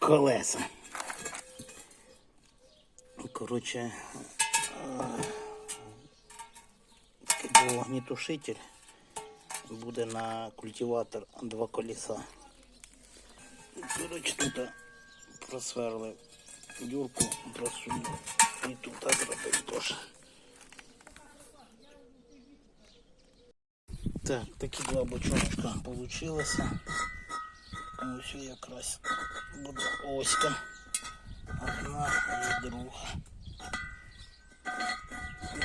колеса. Коротше, е, такий був вогнетушитель. Буде на культиватор два колеса. Коротше, тут просверлив дюрку, просунув і тут зробив теж. Так, такі два бочоночка получилося. Ось якраз буде оська. Одна і друга.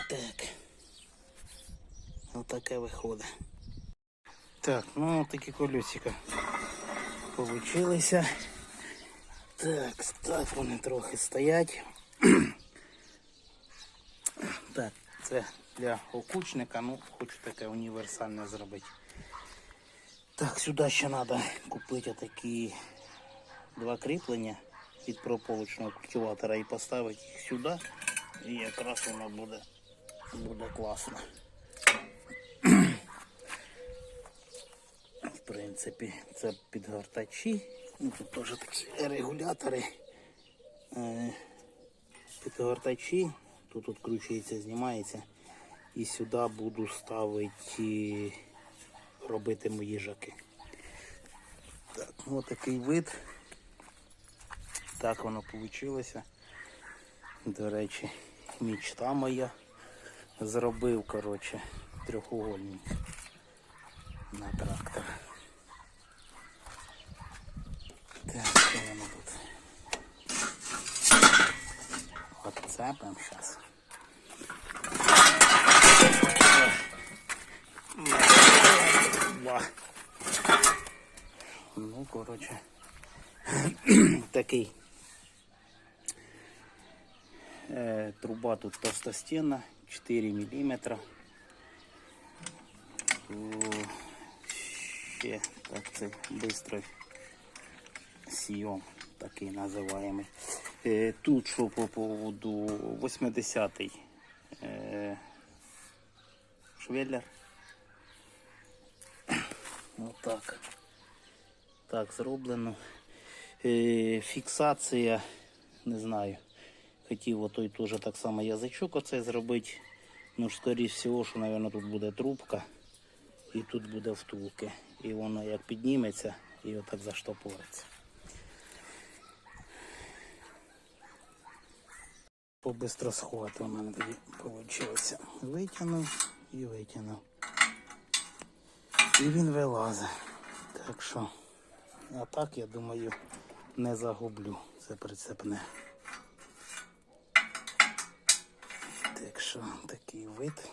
Так. Отаке виходить. Так, ну такі колесика получилися. Так, так вони трохи стоять. Так, це для окучника, ну хочу таке універсальне зробити. Так, сюди ще треба купити такі два кріплення від прополочного культиватора і поставити їх сюди. І якраз воно буде, буде класно. В принципі, це підгортачі. Ну, Тут теж такі регулятори. Е, Підгортачі. Тут відкручується, знімається. І сюди буду ставити робити мої жаки. Так, ну такий вид. Так воно вийшло. До речі, мічта моя зробив, коротше, трьохугольник на трактор. Так, що воно тут? Отцепимо зараз. Ва. Ну, коротше, такий. Е, труба тут толстостенна, 4 мм. Ще так це бистрий сйом, такий називаємо. Е, тут що по поводу 80-й е, швеллер. Отак. Так, зроблено. Е, фіксація, не знаю. Хотів отой теж так само язичок оцей зробити. Ну, ж, скоріш всього, що, мабуть, тут буде трубка і тут буде втулки. І воно як підніметься і отак заштопується. По бистросхвату у мене тоді вийшло. Витягнув і витягнув. І він вилазить. Так що, а так, я думаю, не загублю це прицепне. Так що, такий вид.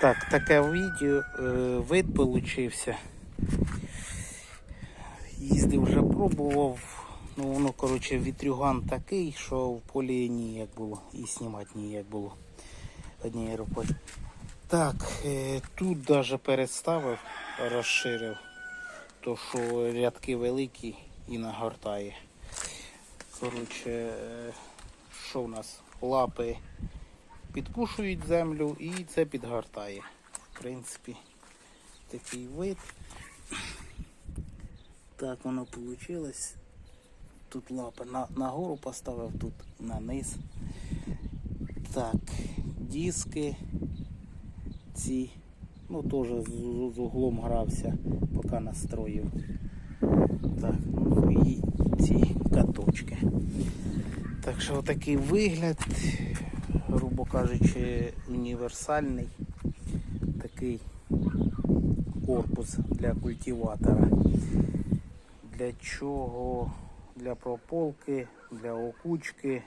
Так, таке відео, е, вид получився. Їздив вже пробував. Ну воно, коротше, вітрюган такий, що в полі ніяк було. І знімати ніяк було однією рукою. Так, е, тут навіть переставив, розширив, то що рядки великі і нагортає. Коротше, е, що в нас? Лапи підкушують землю і це підгортає. В принципі, такий вид. Так воно вийшло. Тут лапи на, нагору поставив, тут на низ. Так, диски ці, ну теж з, з- з углом грався, поки настроїв. Так, ну і ці каточки. Так що такий вигляд, грубо кажучи, універсальний такий корпус для культиватора. Для чого? Для прополки, для окучки,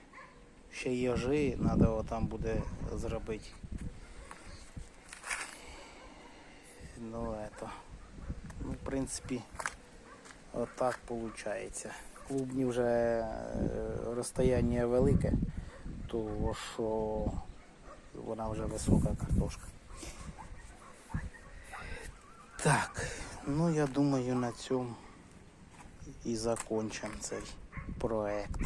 ще яжи, треба там буде зробити. Ну, это. Ну, в принципі, отак виходить. Клубні вже е, розстояння велике, то що вона вже висока картошка. Так, ну я думаю на цьому і закончимо цей проект.